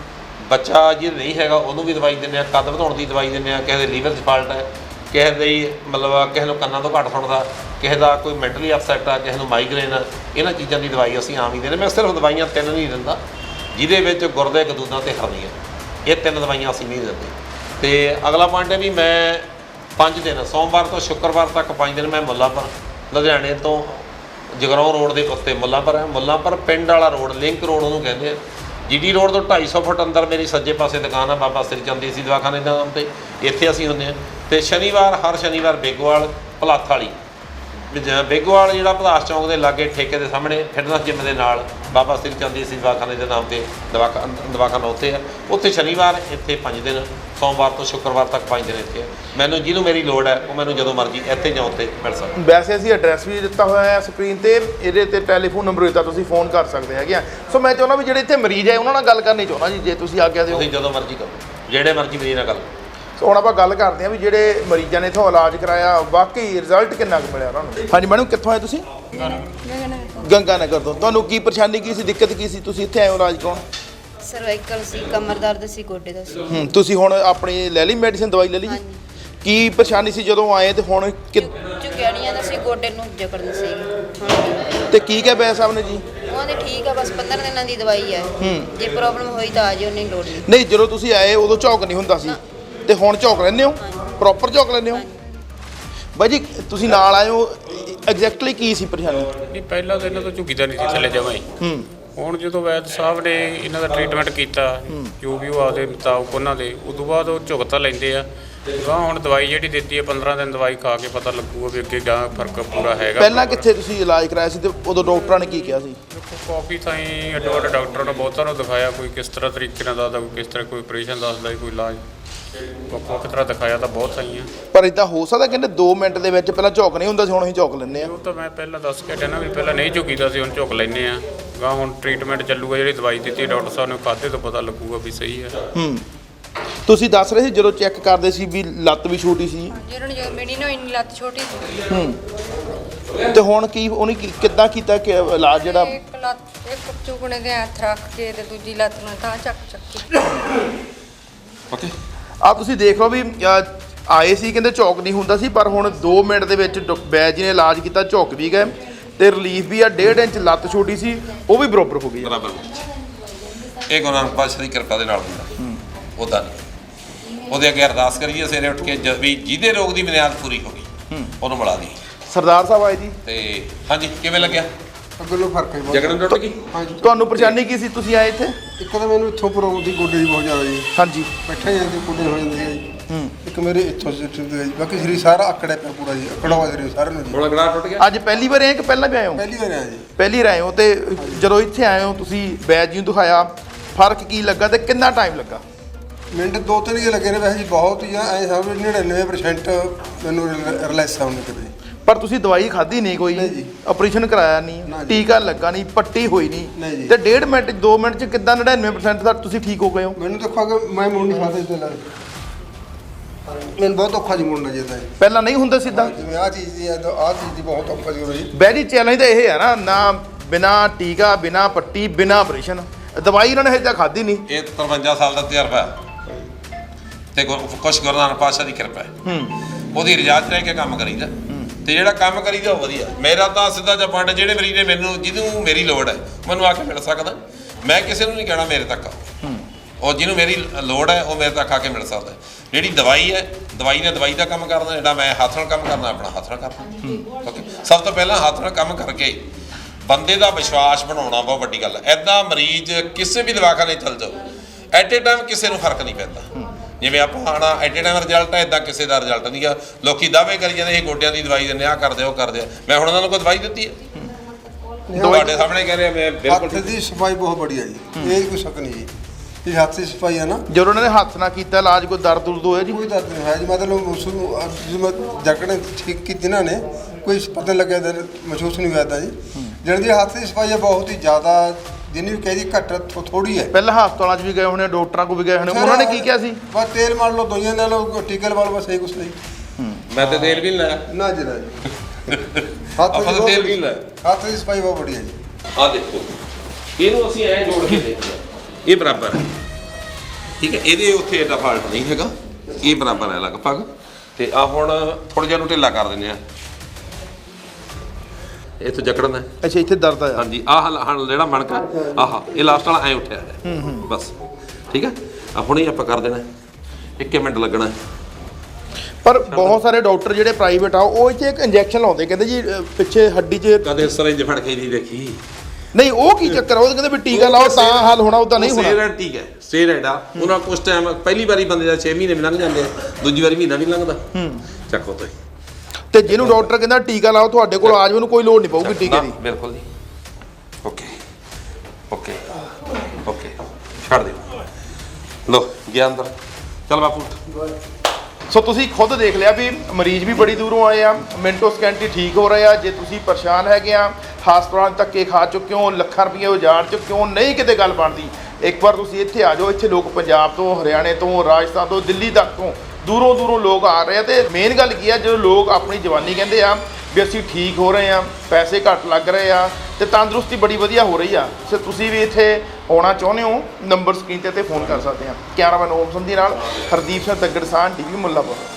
ਬੱਚਾ ਜੇ ਨਹੀਂ ਹੈਗਾ ਉਹਨੂੰ ਵੀ ਦਵਾਈ ਦਿੰਦੇ ਆ ਕੱਦ ਵਧਾਉਣ ਦੀ ਦਵਾਈ ਦਿੰਦੇ ਆ ਕਿਸੇ ਦੇ ਲੀਵਰ 'ਚ ਫਾਲਟ ਹੈ। ਕਿਸੇ ਦੇ ਮਤਲਬ ਕਿਸੇ ਨੂੰ ਕੰਨਾਂ ਤੋਂ ਘੱਟ ਸੁਣਦਾ, ਕਿਸੇ ਦਾ ਕੋਈ ਮੈਂਟਲੀ ਅਪਸੈਟ ਆ, ਕਿਸੇ ਨੂੰ ਮਾਈਗ੍ਰੇਨ ਆ, ਇਹਨਾਂ ਚੀਜ਼ਾਂ ਦੀ ਦਵਾਈ ਅਸੀਂ ਆਮ ਹੀ ਦਿੰਦੇ, ਮੈਂ ਸਿਰਫ ਦਵਾਈਆਂ ਤਿੰਨ ਨਹੀਂ ਦਿੰਦਾ, ਜਿਹਦੇ ਵਿੱਚ ਗੁਰਦੇ ਕਦੂਦਾਂ ਤੇ ਹਰਨੀਆਂ, ਇਹ ਤਿੰਨ ਦਵਾਈਆਂ ਅਸੀਂ ਨਹੀਂ ਦਿੰਦੇ। ਤੇ ਅਗਲਾ ਪੁਆਇੰਟ ਹੈ ਵੀ ਮੈਂ ਪੰਜ ਦਿਨ, ਸੋਮਵਾਰ ਤੋਂ ਸ਼ੁੱਕਰਵਾਰ ਤੱਕ ਪੰਜ ਦਿਨ ਮੈਂ ਮੁੱਲਾਂਪੁਰ, ਲੁਧਿਆਣੇ ਤੋਂ ਜਗਰਾਉਂ ਰੋਡ ਦੇ ਉੱਤੇ ਮੁੱਲਾਂਪੁਰ ਹੈ ਮੁੱਲਾਂਪੁਰ ਪਿੰਡ ਵਾਲਾ ਰੋਡ, ਲਿੰਕ ਰੋਡ ਉਹਨੂੰ ਕਹਿੰਦੇ ਆ। ਜੀਡੀ ਰੋਡ ਤੋਂ 250 ਫੁੱਟ ਅੰਦਰ ਮੇਰੀ ਸੱਜੇ ਪਾਸੇ ਦੁਕਾਨ ਆ, ਬਾਬਾ ਸ੍ਰੀ ਚੰਦੀ ਸੀ ਦਵਾਖਾਨੇ ਦਾ ਨਾਮ ਤੇ। ਇੱਥੇ ਅਸੀਂ ਹੁੰਦੇ ਆ ਤੇ ਸ਼ਨੀਵਾਰ, ਹਰ ਸ਼ਨੀਵਾਰ ਬੇਗੋਵਾਲ ਪਲਾਥ ਵਾਲੀ। ਵੀ ਬੇਗੋਵਾਲ ਜਿਹੜਾ ਪਲਾਸ ਚੌਂਕ ਦੇ ਲਾਗੇ ਠੇਕੇ ਦੇ ਸਾਹਮਣੇ ਫਿਟਨੈਸ ਜਿਮ ਦੇ ਨਾਲ ਬਾਬਾ ਸ੍ਰੀ ਚੰਦੀ ਸੀ ਦਵਾਖਾਨੇ ਦੇ ਨਾਮ ਤੇ ਦਵਾਖਾ ਦਵਾਖਾਨਾ ਉੱਥੇ ਆ। ਉੱਥੇ ਸ਼ਨੀਵਾਰ, ਇੱਥੇ 5 ਦਿਨ ਸੋਮਵਾਰ ਤੋਂ ਸ਼ੁੱਕਰਵਾਰ ਤੱਕ 5 ਦਿਨ ਇੱਥੇ ਆ। ਮੈਨੂੰ ਜਿਹਨੂੰ ਮੇਰੀ ਲੋੜ ਹੈ ਉਹ ਮੈਨੂੰ ਜਦੋਂ ਮਰਜ਼ੀ ਇੱਥੇ ਜਾਂ ਉੱਥੇ ਮਿਲ ਸਕਦਾ। ਵੈਸੇ ਅਸੀਂ ਐਡਰੈਸ ਵੀ ਦਿੱਤਾ ਹੋਇਆ ਹੈ ਸਕਰੀਨ ਤੇ ਇਹਦੇ ਤੇ ਟੈਲੀਫੋਨ ਨੰਬਰ ਦਿੱਤਾ ਤੁਸੀਂ ਫੋਨ ਕਰ ਸਕਦੇ ਹੈਗੇ ਆ। ਸੋ ਮੈਂ ਚਾਹੁੰਦਾ ਵੀ ਜਿਹੜੇ ਇੱਥੇ ਮਰੀਜ਼ ਹੈ ਉਹਨਾਂ ਨਾਲ ਗੱਲ ਕਰਨੀ ਚਾਹੁੰਦਾ ਜੀ ਜੇ ਤੁਸੀਂ ਆਗਿਆ ਦਿਓ ਤੁਸੀਂ ਜਦੋਂ ਮਰਜ਼ੀ ਕਰੋ। ਜਿਹੜੇ ਮਰਜ਼ੀ ਮਰੀਜ਼ ਨਾਲ ਗੱਲ ਸੋ ਹੁਣ ਆਪਾਂ ਗੱਲ ਕਰਦੇ ਹਾਂ ਵੀ ਜਿਹੜੇ ਮਰੀਜ਼ਾਂ ਨੇ ਇੱਥੋਂ ਇਲਾਜ ਕਰਾਇਆ ਵਾਕਈ ਰਿਜ਼ਲਟ ਕਿੰਨਾ ਕੁ ਮਿਲਿਆ ਉਹਨਾਂ ਨੂੰ? ਹਾਂਜੀ ਮੈਡਮ ਕਿੱਥੋਂ ਆਏ ਤੁਸੀਂ? ਗੰਗਾ ਨਗਰ ਤੋਂ। ਤੁਹਾਨੂੰ ਕੀ ਪਰੇਸ਼ਾਨੀ ਕੀ ਸੀ ਦਿੱਕਤ ਕੀ ਸੀ? ਤੁਸੀਂ ਇੱਥੇ ਆਏ ਹੋ ਇਲਾਜ ਕਰਾਉਣ? ਸਰਵਾਈਕਲ ਸੀ ਕਮਰ ਦਰਦ ਸੀ ਗੋਡੇ ਦਾ ਸੀ। ਹੂੰ ਤੁਸੀਂ ਹੁਣ ਆਪਣੀ ਲੈ ਲਈ ਮੈਡੀਸਿਨ ਦਵਾਈ ਲੈ ਲਈ? ਹਾਂਜੀ। ਕੀ ਪਰੇਸ਼ਾਨੀ ਸੀ ਜਦੋਂ ਆਏ ਤੇ ਹੁਣ ਕਿ- ਝੁਕਿਆੜੀਆਂ ਦਾ ਸੀ ਗੋਡੇ ਨੂੰ ਜਕੜਨ ਸੀ। ਤੇ ਕੀ ਕਹਿ ਬੈ ਸਾਹਿਬ ਨੇ ਜੀ? ਉਹਨਾਂ ਦੇ ਠੀਕ ਆ ਬਸ 15 ਦਿਨਾਂ ਦੀ ਦਵਾਈ ਹੈ। ਜੇ ਪ੍ਰੋਬਲਮ ਹੋਈ ਤਾਂ ਆ ਜਿਓ ਨਹੀਂ ਲੋੜ ਨਹੀਂ। ਨਹੀਂ ਜਦੋਂ ਤੁਸੀਂ ਆਏ ਉਦੋਂ ਝੌਕ ਨਹੀਂ ਹੁੰਦਾ ਸੀ। ਤੇ ਹੁਣ ਝੌਕ ਲੈਂਦੇ ਹੋ? ਪ੍ਰੋਪਰ ਝੌਕ ਲੈਂਦੇ ਹੋ? ਬਾਈ ਜੀ ਤੁਸੀਂ ਨਾਲ ਆਏ ਹੋ ਐਗਜ਼ੈਕਟਲੀ ਕੀ ਸੀ ਪਰੇਸ਼ਾਨੀ? ਨਹੀਂ ਪਹਿਲਾਂ ਤਾਂ ਇਹਨਾਂ ਤੋਂ ਝੁਕੀਦਾ ਨਹੀਂ ਸੀ ਥੱਲੇ ਜਮਾਂ ਹੀ ਹੂੰ। ਹੁਣ ਜਦੋਂ ਵੈਦ ਸਾਹਿਬ ਨੇ ਇਹਨਾਂ ਦਾ ਟ੍ਰੀਟਮੈਂਟ ਕੀਤਾ ਜੋ ਵੀ ਉਹ ਆਪਦੇ ਮੁਤਾਬਕ ਉਹਨਾਂ ਦੇ ਉਦੋਂ ਬਾਅਦ ਉਹ ਝੁਕ ਤਾਂ ਲੈਂਦੇ ਆ। ਗਾਂ ਹੁਣ ਦਵਾਈ ਜਿਹੜੀ ਦਿੱਤੀ ਹੈ 15 ਦਿਨ ਦਵਾਈ ਖਾ ਕੇ ਪਤਾ ਲੱਗੂਗਾ ਵੀ ਅੱਗੇ ਗਾਂ ਫ਼ਰਕ ਪੂਰਾ ਹੈਗਾ ਪਹਿਲਾਂ ਕਿੱਥੇ ਤੁਸੀਂ ਇਲਾਜ ਕਰਾਇਆ ਸੀ ਤੇ ਉਦੋਂ ਡਾਕਟਰਾਂ ਨੇ ਕੀ ਕਿਹਾ ਸੀ? ਕਾਫੀ ਥਾਈਂ ਅੱਡੋ ਅੱਡ ਡਾਕਟਰਾਂ ਨੂੰ ਬਹੁਤਾਂ ਨੂੰ ਦਿਖਾਇਆ ਕੋਈ ਕਿਸ ਤਰ੍ਹਾਂ ਤਰੀਕੇ ਨਾਲ ਦੱਸਦਾ ਕੋਈ ਕਿਸ ਤਰ੍ਹਾਂ ਕੋਈ ਆਪਰੇਸ਼ਨ ਦੱਸਦਾ ਕੋਈ ਇਲਾਜ। ਵੱਖ ਵੱਖ ਤਰ੍ਹਾਂ ਦਿਖਾਇਆ ਤਾਂ ਬਹੁਤ ਥਾਈਂ ਆ। ਪਰ ਇਦਾਂ ਹੋ ਸਕਦਾ ਕਹਿੰਦੇ 2 ਮਿੰਟ ਦੇ ਵਿੱਚ ਪਹਿਲਾਂ ਝੌਕ ਨਹੀਂ ਹੁੰਦਾ ਸੀ ਹੁਣ ਅਸੀਂ ਝੌਕ ਲੈਂਦੇ ਆ ਉਹ ਤਾਂ ਮੈਂ ਪਹਿਲਾਂ ਦੱਸ ਕੇ ਹਟਿਆ ਨਾ ਵੀ ਪਹਿਲਾਂ ਨਹੀਂ ਝੁਕੀਦਾ ਸੀ ਹੁਣ ਝੁਕ ਲੈਨੇ ਆ ਗਾਂ ਹੁਣ ਟ੍ਰੀਟਮੈਂਟ ਚੱਲੂਗਾ ਜਿਹੜੀ ਦਵਾਈ ਦਿੱਤੀ ਡਾਕਟਰ ਸਾਹਿਬ ਨੇ ਖਾਦੇ ਤੋਂ ਪਤਾ ਲੱਗੂਗਾ ਵੀ ਸਹੀ ਹੈ। ਹੂੰ। ਤੁਸੀਂ ਦੱਸ ਰਹੇ ਸੀ ਜਦੋਂ ਚੈੱਕ ਕਰਦੇ ਸੀ ਵੀ ਲੱਤ ਵੀ ਛੋਟੀ ਸੀ? ਜਿਹਨਾਂ ਨੂੰ ਮੇਰੀ ਨਾ ਇੰਨੀ ਲੱਤ ਛੋਟੀ ਸੀ। ਹੂੰ। ਤੇ ਹੁਣ ਕੀ ਉਹਨੇ ਕੀ- ਕਿੱਦਾਂ ਕੀਤਾ ਕਿ ਇਲਾਜ ਜਿਹੜਾ ਇੱਕ ਲੱਤ ਇੱਕ ਚੁਗਣੇ ਦੇ ਹੱਥ ਰੱਖ ਕੇ ਤੇ ਦੂਜੀ ਲੱਤ ਨੂੰ ਤਾਂ ਚੱਕ ਚੱਕੀ ਓਕੇ। ਆ ਤੁਸੀਂ ਦੇਖ ਲਓ ਵੀ ਆਏ ਸੀ ਕਹਿੰਦੇ ਝੌਕ ਨਹੀਂ ਹੁੰਦਾ ਸੀ ਪਰ ਹੁਣ 2 ਮਿੰਟ ਦੇ ਵਿੱਚ ਡ- ਬੈਜ ਜੀ ਨੇ ਇਲਾਜ ਕੀਤਾ ਝੌਕ ਵੀ ਗਏ। ਤੇ ਰਿਲੀਫ ਵੀ ਆ 1.5 ਇੰਚ ਲੱਤ ਛੋਟੀ ਸੀ ਉਹ ਵੀ ਬਰੋਬਰ ਹੋ ਗਈ ਆ। ਬਰਾਬਰ ਇਹ ਗੁਰੂ ਨਾਨਕ ਪਾਤਸ਼ਾਹ ਦੀ ਕਿਰਪਾ ਦੇ ਨਾਲ ਹੁੰਦਾ। ਉਹਦਾ ਨਹੀਂ। ਉਹਦੇ ਅੱਗੇ ਅਰਦਾਸ ਕਰੀਏ ਸਵੇਰੇ ਉੱਠ ਕੇ ਜਦ ਵੀ ਜਿਹਦੇ ਰੋਗ ਦੀ ਬੁਨਿਆਦ ਪੂਰੀ ਹੋ ਗਈ ਉਹਨੂੰ ਮਿਲਾ ਦੀ ਸਰਦਾਰ ਸਾਹਿਬ ਆਏ ਜੀ। ਤੇ ਹਾਂਜੀ ਕਿਵੇਂ ਲੱਗਿਆ? ਅੱਗੋਂ ਫ਼ਰਕ ਹੈ ਬਹੁਤ। ਜਗਨ ਟੁੱਟ ਗਈ ਹਾਂਜੀ। ਤੁਹਾਨੂੰ ਪਰੇਸ਼ਾਨੀ ਕੀ ਸੀ ਤੁਸੀਂ ਆਏ ਇੱਥੇ? ਇੱਕ ਤਾਂ ਮੈਨੂੰ ਇੱਥੋਂ ਪ੍ਰੋਬਲਮ ਦੀ ਗੋਡੇ ਦੀ ਬਹੁਤ ਜ਼ਿਆਦਾ ਜੀ। ਹਾਂਜੀ। ਬੈਠਾ ਜਾਂਦੇ ਗੋਡੇ ਹੋ ਜਾਂਦੇ ਆ ਜੀ। ਹੂੰ। ਇੱਕ ਮੇਰੇ ਇੱਥੋਂ ਸਿੱਟ ਦੇ ਜੀ। ਬਾਕੀ ਸਰੀਰ ਸਾਰਾ ਆਕੜਿਆ ਪਿਆ ਪੂਰਾ ਜੀ ਆਕੜਾ ਹੋਇਆ ਸਰੀਰ ਸਾਰਿਆਂ ਨੂੰ ਜੀ। ਗੜਾ ਟੁੱਟ ਗਿਆ? ਅੱਜ ਪਹਿਲੀ ਵਾਰ ਆਏ ਕਿ ਪਹਿਲਾਂ ਵੀ ਆਏ ਹੋ? ਪਹਿਲੀ ਵਾਰ ਆਇਆ ਜੀ। ਪਹਿਲੀ ਵਾਰ ਆਏ ਹੋ ਤੇ ਜਦੋਂ ਇੱਥੇ ਆਏ ਹੋ ਤੁਸੀਂ ਬੈਜ ਜੀ ਨੂੰ ਦਿਖਾਇਆ ਫ਼ਰਕ ਕੀ ਲੱਗਾ ਤੇ ਕਿੰਨਾ ਟਾਈਮ ਲੱਗਾ? ਮਿੰਟ ਦੋ ਤਿੰਨ ਹੀ ਲੱਗੇ ਨੇ ਵੈਸੇ ਜੀ ਬਹੁਤ ਹੀ ਆ। ਐ ਸਮਝ 99% ਮੈਨੂੰ ਰਿਲੈਕਸ ਆਉਣੇ ਕਦੇ ਪਰ ਤੁਸੀਂ ਦਵਾਈ ਖਾਧੀ ਨਹੀਂ ਕੋਈ ਜੀ। ਆਪਰੇਸ਼ਨ ਕਰਾਇਆ ਨਹੀਂ ਨਾ ਜੀ। ਟੀਕਾ ਲੱਗਾ ਨਹੀਂ ਪੱਟੀ ਹੋਈ ਨਹੀਂ। ਨਹੀਂ ਜੀ। ਤੇ ਡੇਢ ਮਿੰਟ 2 ਮਿੰਟ ਚ ਕਿੱਦਾਂ 99% ਦਾ ਤੁਸੀਂ ਠੀਕ ਹੋ ਗਏ ਹੋ? ਮੈਨੂੰ ਦੇਖੋ ਕਿ ਮੈਂ ਮੁੜ ਨਹੀਂ ਸਕਦਾ ਇੱਥੇ ਲੱਗ ਮੈਨੂੰ ਬਹੁਤ ਔਖਾ ਜੀ ਮੁੜਨਾ ਜਿੱਦਾਂ ਜੀ। ਪਹਿਲਾਂ ਨਹੀਂ ਹੁੰਦਾ ਸਿੱਧਾ? ਜਿਵੇਂ ਆ ਚੀਜ਼ ਦੀ ਆ ਆਹ ਚੀਜ਼ ਦੀ ਬਹੁਤ ਔਖਾ ਜੀ ਹੋ ਰਹੀ ਬੈਰੀ ਚੈਲੰਜ ਤਾਂ ਇਹ ਹੈ ਨਾ ਨਾ ਬਿਨਾ ਟੀਕਾ ਬਿਨਾ ਪੱਟੀ ਬਿਨਾ ਆਪਰੇਸ਼ਨ ਦਵਾਈ ਇਹਨਾਂ ਨੇ ਹਜੇ ਤੱਕ ਖਾਧੀ ਨਹੀਂ। ਇਹ 53 ਸਾਲ ਦਾ ਤਜਰਬਾ ਹੈ। ਤੇ ਗੁਰ- ਕੁਛ ਗੁਰੂ ਨਾਨਕ ਪਾਤਸ਼ਾਹ ਦੀ ਕਿਰਪਾ ਹੈ। ਹੂੰ। ਉਹਦੀ ਰਜਾਤ ਰਹਿ ਕੇ ਕੰਮ ਕਰੀਦਾ। ਤੇ ਜਿਹੜਾ ਕੰਮ ਕਰੀਦਾ ਉਹ ਵਧੀਆ। ਮੇਰਾ ਤਾਂ ਸਿੱਧਾ ਜਿਹਾ ਪੁਆਇੰਟ ਜਿਹੜੇ ਮਰੀਜ਼ ਨੇ ਮੈਨੂੰ ਜਿਹਨੂੰ ਮੇਰੀ ਲੋੜ ਹੈ ਮੈਨੂੰ ਆ ਕੇ ਮਿਲ ਸਕਦਾ। ਮੈਂ ਕਿਸੇ ਨੂੰ ਨਹੀਂ ਕਹਿਣਾ ਮੇਰੇ ਤੱਕ ਆਓ ਉਹ ਜਿਹਨੂੰ ਮੇਰੀ ਲੋੜ ਹੈ ਉਹ ਮੇਰੇ ਤੱਕ ਆ ਕੇ ਮਿਲ ਸਕਦਾ। ਜਿਹੜੀ ਦਵਾਈ ਹੈ ਦਵਾਈ ਨੇ ਦਵਾਈ ਦਾ ਕੰਮ ਕਰਨਾ ਜਿਹੜਾ ਮੈਂ ਹੱਥ ਨਾਲ ਕੰਮ ਕਰਨਾ ਆਪਣਾ ਹੱਥ ਨਾਲ ਕਰਨਾ। ਓਕੇ। ਸਭ ਤੋਂ ਪਹਿਲਾਂ ਹੱਥ ਨਾਲ ਕੰਮ ਕਰਕੇ ਬੰਦੇ ਦਾ ਵਿਸ਼ਵਾਸ ਬਣਾਉਣਾ ਬਹੁਤ ਵੱਡੀ ਗੱਲ ਹੈ। ਐਦਾਂ ਮਰੀਜ਼ ਕਿਸੇ ਵੀ ਦਵਾਖਾਨੇ ਚਲ ਜਾਓ ਐਟ ਏ ਟਾਈਮ ਕਿਸੇ ਨੂੰ ਫ਼ਰਕ ਨਹੀਂ ਪੈਂਦਾ। ਜਿਵੇਂ ਆਪਾਂ ਆਣਾ ਐਟ ਏ ਟਾਈਮ ਰਿਜ਼ਲਟ ਹੈ ਇਦਾਂ ਕਿਸੇ ਦਾ ਰਿਜ਼ਲਟ ਨਹੀਂਗਾ ਲੋਕੀ ਦਾਅਵੇ ਕਰੀ ਜਾਂਦੇ ਇਹ ਗੋਡਿਆਂ ਦੀ ਦਵਾਈ ਦਿੰਦੇ ਆ ਕਰਦੇ ਉਹ ਕਰਦੇ ਆ। ਮੈਂ ਹੁਣ ਉਹਨਾਂ ਨੂੰ ਕੋਈ ਦਵਾਈ ਦਿੱਤੀ ਹੈ ਤੁਹਾਡੇ ਸਾਹਮਣੇ ਕਹਿ ਰਿਹਾ ਮੈਂ ਬਿਲਕੁਲ ਹੱਥ ਦੀ ਸਫ਼ਾਈ ਬਹੁਤ ਬੜੀਆ ਜੀ। ਇਹ ਕੋਈ ਸ਼ੱਕ ਨਹੀਂ ਜੀ। ਇਹ ਹੱਥ ਦੀ ਸਫ਼ਾਈ ਹੈ ਨਾ। ਜਦੋਂ ਉਹਨਾਂ ਨੇ ਹੱਥ ਨਾਲ ਕੀਤਾ ਇਲਾਜ ਕੋਈ ਦਰਦ ਦੁਰਦ ਹੋਇਆ ਜੀ? ਕੋਈ ਦਰਦ ਨਹੀਂ ਹੈ ਜੀ। ਮਤਲਬ ਉਸ ਨੂੰ ਜਕੜੇ ਠੀਕ ਕੀਤੀ ਇਹਨਾਂ ਨੇ ਕੋਈ ਪਤਾ ਨਹੀਂ ਲੱਗਿਆ ਦਰ ਮਹਿਸੂਸ ਨਹੀਂ ਹੋਇਆ ਤਾਂ ਜੀ। ਜਿਹੜੀ ਦੀ ਹੱਥ ਦੀ ਸਫ਼ਾਈ ਹੈ ਬਹੁਤ ਹੀ ਜ਼ਿਆਦਾ ਜਿੰਨੀ ਵੀ ਕਹਦੀ ਘੱਟ ਥੋੜੀ ਹੈ। ਪਹਿਲਾਂ ਹਸਪਤਾਲਾਂ 'ਚ ਵੀ ਗਏ ਹੋਣੇ ਡਾਕਟਰਾਂ ਕੋਲ ਵੀ ਗਏ ਹੋਣੇ ਉਹਨਾਂ ਨੇ ਕੀ ਕਿਹਾ ਸੀ? ਬਸ ਤੇਲ ਮਾਰ ਲਓ ਦਵਾਈਆਂ ਲੈ ਲਓ ਟੀਕੇ ਲਵਾ ਲਓ ਬਸ ਇਹ ਕੁਛ ਨਹੀਂ। ਮੈਂ ਤੇ ਤੇਲ ਵੀ ਨਹੀਂ ਲਾਇਆ। ਨਾ ਜੀ ਨਾ ਜੀ। [LAUGHS] ਹੱਥ ਆਪਾਂ ਤਾਂ ਤੇਲ ਵੀ ਨਹੀਂ ਲਾਇਆ। ਹੱਥ ਦੀ ਸਫ਼ਾਈ ਬਹੁਤ ਬੜੀ ਹੈ ਜੀ। ਆ ਦੇਖੋ ਇਹਨੂੰ ਅਸੀਂ ਐਂ ਜੋੜ ਕੇ ਦੇਖਦੇ ਹਾਂ। ਇਹ ਬਰਾਬਰ ਹੈ। ਠੀਕ ਹੈ ਇਹਦੇ ਉੱਥੇ ਏਡਾ ਫਾਲਟ ਨਹੀਂ ਹੈਗਾ। ਇਹ ਬਰਾਬਰ ਹੈ ਲਗਭਗ। ਤੇ ਆ ਹੁਣ ਥੋੜਾ ਜਿਹਾ ਨੂੰ ਢਿੱਲਾ ਕਰ ਦਿੰਦੇ ਆ ਇੱਥੇ ਜਕੜਨ ਹੈ। ਅੱਛਾ ਇੱਥੇ ਦਰਦ ਆਇਆ। ਹਾਂਜੀ ਆਹ ਹਲ- ਹਲ ਜਿਹੜਾ ਮਣਕਾ ਆਹ ਇਹ ਲਾਸਟ ਵਾਲਾ ਐ ਉੱਠਿਆ ਹੈ। ਬਸ। ਠੀਕ ਹੈ? ਆ ਹੁਣੇ ਆਪਾਂ ਕਰ ਦੇਣਾ ਇੱਕ ਮਿੰਟ ਲੱਗਣਾ। ਪਰ ਬਹੁਤ ਸਾਰੇ ਡਾਕਟਰ ਜਿਹੜੇ ਪ੍ਰਾਈਵੇਟ ਆ ਉਹ ਇੱਥੇ ਇੱਕ ਇੰਜੈਕਸ਼ਨ ਲਾਉਂਦੇ ਕਹਿੰਦੇ ਜੀ ਪਿੱਛੇ ਹੱਡੀ 'ਚ ਕਦੇ ਸਰਿੰਜ ਫੜ ਕੇ ਨਹੀਂ ਦੇਖੀ। ਨਹੀਂ ਉਹ ਕੀ ਚੱਕਰ ਆ? ਉਹ ਕਹਿੰਦੇ ਵੀ ਟੀਕਾ ਲਾਓ ਤਾਂ ਹੱਲ ਹੋਣਾ ਉਦਾਂ ਨਹੀਂ ਹੋਣਾ। ਸਟੇਰੋਇਡ ਠੀਕ ਹੈ ਸਟੇਰੋਇਡ ਆ। ਉਹਨਾਂ ਕੁਝ ਟਾਈਮ ਪਹਿਲੀ ਵਾਰੀ ਬੰਦੇ ਦਾ 6 ਮਹੀਨੇ ਵੀ ਲੰਘ ਜਾਂਦੇ ਆ ਦੂਜੀ ਵਾਰੀ ਮਹੀਨਾ ਵੀ ਲੰਘਦਾ। ਹੂੰ। ਚੱਕੋ ਤੁਸੀਂ। ਤੇ ਜਿਹਨੂੰ ਡਾਕਟਰ ਕਹਿੰਦਾ ਟੀਕਾ ਲਾਓ ਤੁਹਾਡੇ ਕੋਲ ਆ ਜਾਵੇ ਨੂੰ ਕੋਈ ਲੋੜ ਨਹੀਂ ਪਊਗੀ ਟੀਕੇ ਨਾ, ਦੀ ਬਿਲਕੁਲ ਜੀ। ਓਕੇ ਓਕੇ ਓਕੇ ਛੱਡ ਦਿਓ। ਲੋ ਗਿਆ ਅੰਦਰ। ਚਲ ਬਾਪੂ। ਸੋ ਤੁਸੀਂ ਖੁਦ ਦੇਖ ਲਿਆ ਵੀ ਮਰੀਜ਼ ਵੀ ਬੜੀ ਦੂਰੋਂ ਆਏ ਆ ਮਿੰਟੋ ਸਕਿੰਟ ਠੀਕ ਹੋ ਰਹੇ ਆ ਜੇ ਤੁਸੀਂ ਪਰੇਸ਼ਾਨ ਹੈਗੇ ਆ ਹਸਪਤਾਲਾਂ 'ਚ ਧੱਕੇ ਖਾ ਚੁੱਕੇ ਹੋ ਲੱਖਾਂ ਰੁਪਏ ਉਜਾੜ ਚੁੱਕੇ ਹੋ ਨਹੀਂ ਕਿਤੇ ਗੱਲ ਬਣਦੀ। ਇੱਕ ਵਾਰ ਤੁਸੀਂ ਇੱਥੇ ਆ ਜਾਓ ਇੱਥੇ ਲੋਕ ਪੰਜਾਬ ਤੋਂ ਹਰਿਆਣੇ ਤੋਂ ਰਾਜਸਥਾਨ ਤੋਂ ਦਿੱਲੀ ਤੱਕ ਤੋਂ ਦੂਰੋਂ ਦੂਰੋਂ ਲੋਕ ਆ ਰਹੇ ਆ ਤੇ ਮੇਨ ਗੱਲ ਕੀ ਆ, ਜਦੋਂ ਲੋਕ ਆਪਣੀ ਜਵਾਨੀ ਕਹਿੰਦੇ ਆ ਵੀ ਅਸੀਂ ਠੀਕ ਹੋ ਰਹੇ ਆ, ਪੈਸੇ ਘੱਟ ਲੱਗ ਰਹੇ ਆ ਤੇ ਤੰਦਰੁਸਤੀ ਬੜੀ ਵਧੀਆ ਹੋ ਰਹੀ ਆ ਸੋ ਤੁਸੀਂ ਵੀ ਇੱਥੇ ਆਉਣਾ ਚਾਹੁੰਦੇ ਹੋ, ਨੰਬਰ ਸਕਰੀਨ ਤੇ ਤੇ ਫੋਨ ਕਰ ਸਕਦੇ ਆ। ਕੈਮਰਾਮੈਨ ਓਮ ਸੰਧੀ ਨਾਲ ਹਰਦੀਪ ਸਿੰਘ ਤੱਗੜਸਾਨ ਟੀਵੀ ਮੁੱਲਾਪੁਰ।